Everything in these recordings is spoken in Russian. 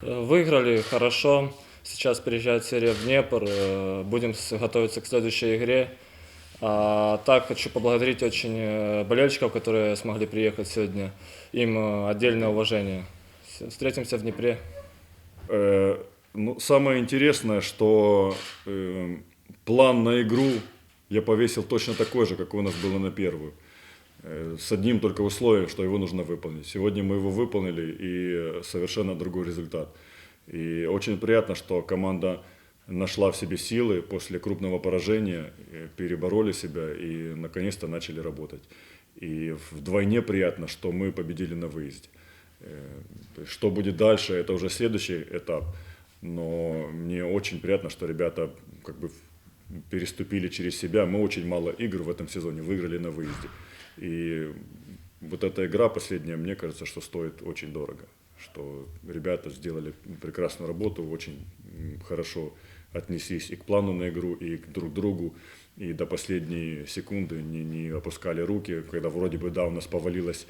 Э, Выиграли хорошо. Сейчас приезжает серия в Днепр. Э, Будем готовиться к следующей игре. А так хочу поблагодарить очень э, болельщиков, которые смогли приехать сегодня. Им отдельное уважение. Встретимся в Днепре. Э, ну, самое интересное, что э, план на игру я повесил точно такой же, как у нас было на первую. Э, с одним только условием, что его нужно выполнить. Сегодня мы его выполнили и совершенно другой результат. И очень приятно, что команда нашла в себе силы после крупного поражения, э, перебороли себя и наконец-то начали работать. И вдвойне приятно, что мы победили на выезде. Э, Что будет дальше, это уже следующий этап. Но мне очень приятно, что ребята как бы переступили через себя. Мы очень мало игр в этом сезоне выиграли на выезде. И вот эта игра последняя, мне кажется, что стоит очень дорого. Что ребята сделали прекрасную работу, очень хорошо отнеслись и к плану на игру, и к друг другу. И до последней секунды не, не опускали руки, когда вроде бы, да, у нас повалилась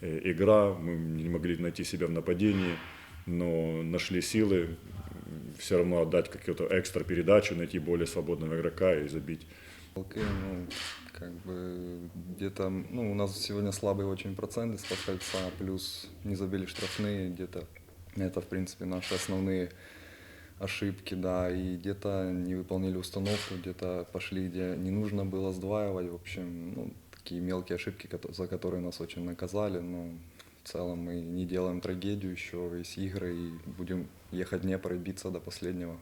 э, игра, мы не могли найти себя в нападении, но нашли силы все равно отдать какую-то экстра передачу, найти более свободного игрока и забить. Полки, ну, как бы где-то, ну, у нас сегодня слабый очень процент из-под кольца, плюс не забили штрафные где-то. Это, в принципе, наши основные ошибки, да, и где-то не выполнили установку, где-то пошли, где не нужно было сдваивать, в общем, ну, такие мелкие ошибки, за которые нас очень наказали, но в целом мы не делаем трагедию, еще есть игры, и будем ехать в Днепр и биться до последнего.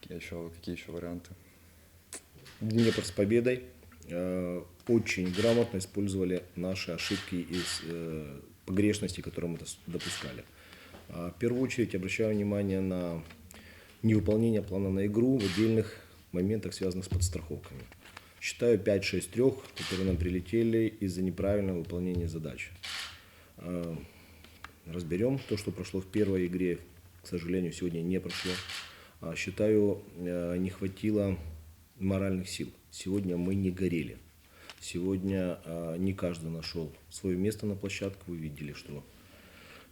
Какие еще, какие еще варианты? Днепр с победой. Э, Очень грамотно использовали наши ошибки из э, погрешностей, которые мы допускали. А, В первую очередь обращаю внимание на невыполнение плана на игру в отдельных моментах, связанных с подстраховками. Считаю 5-6 трех, которые нам прилетели из-за неправильного выполнения задач. А, Разберем то, что прошло в первой игре, к сожалению, сегодня не прошло. А, Считаю, э, не хватило моральных сил. Сегодня мы не горели. Сегодня а, не каждый нашел свое место на площадке. Вы видели, что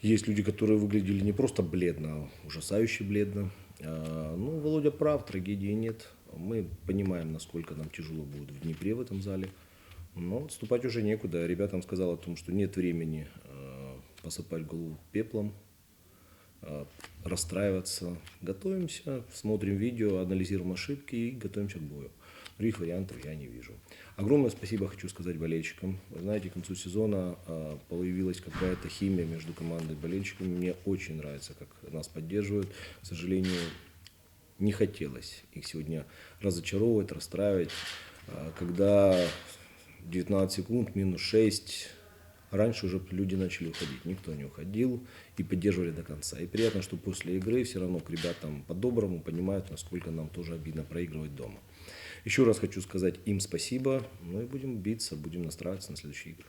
есть люди, которые выглядели не просто бледно, а ужасающе бледно. Ну, Володя прав, трагедии нет. Мы понимаем, насколько нам тяжело будет в Днепре в этом зале. Но отступать уже некуда. Ребятам сказал о том, что нет времени посыпать голову пеплом, а, расстраиваться. Готовимся, смотрим видео, анализируем ошибки и готовимся к бою. Других вариантов я не вижу. Огромное спасибо хочу сказать болельщикам. Вы знаете, к концу сезона а, появилась какая-то химия между командой и болельщиками. Мне очень нравится, как нас поддерживают. К сожалению, не хотелось их сегодня разочаровывать, расстраивать. А, Когда 19 секунд, минус 6, раньше уже люди начали уходить. Никто не уходил и поддерживали до конца. И приятно, что после игры все равно к ребятам по-доброму понимают, насколько нам тоже обидно проигрывать дома. Еще раз хочу сказать им спасибо. Ну и будем биться, будем настраиваться на следующие игры.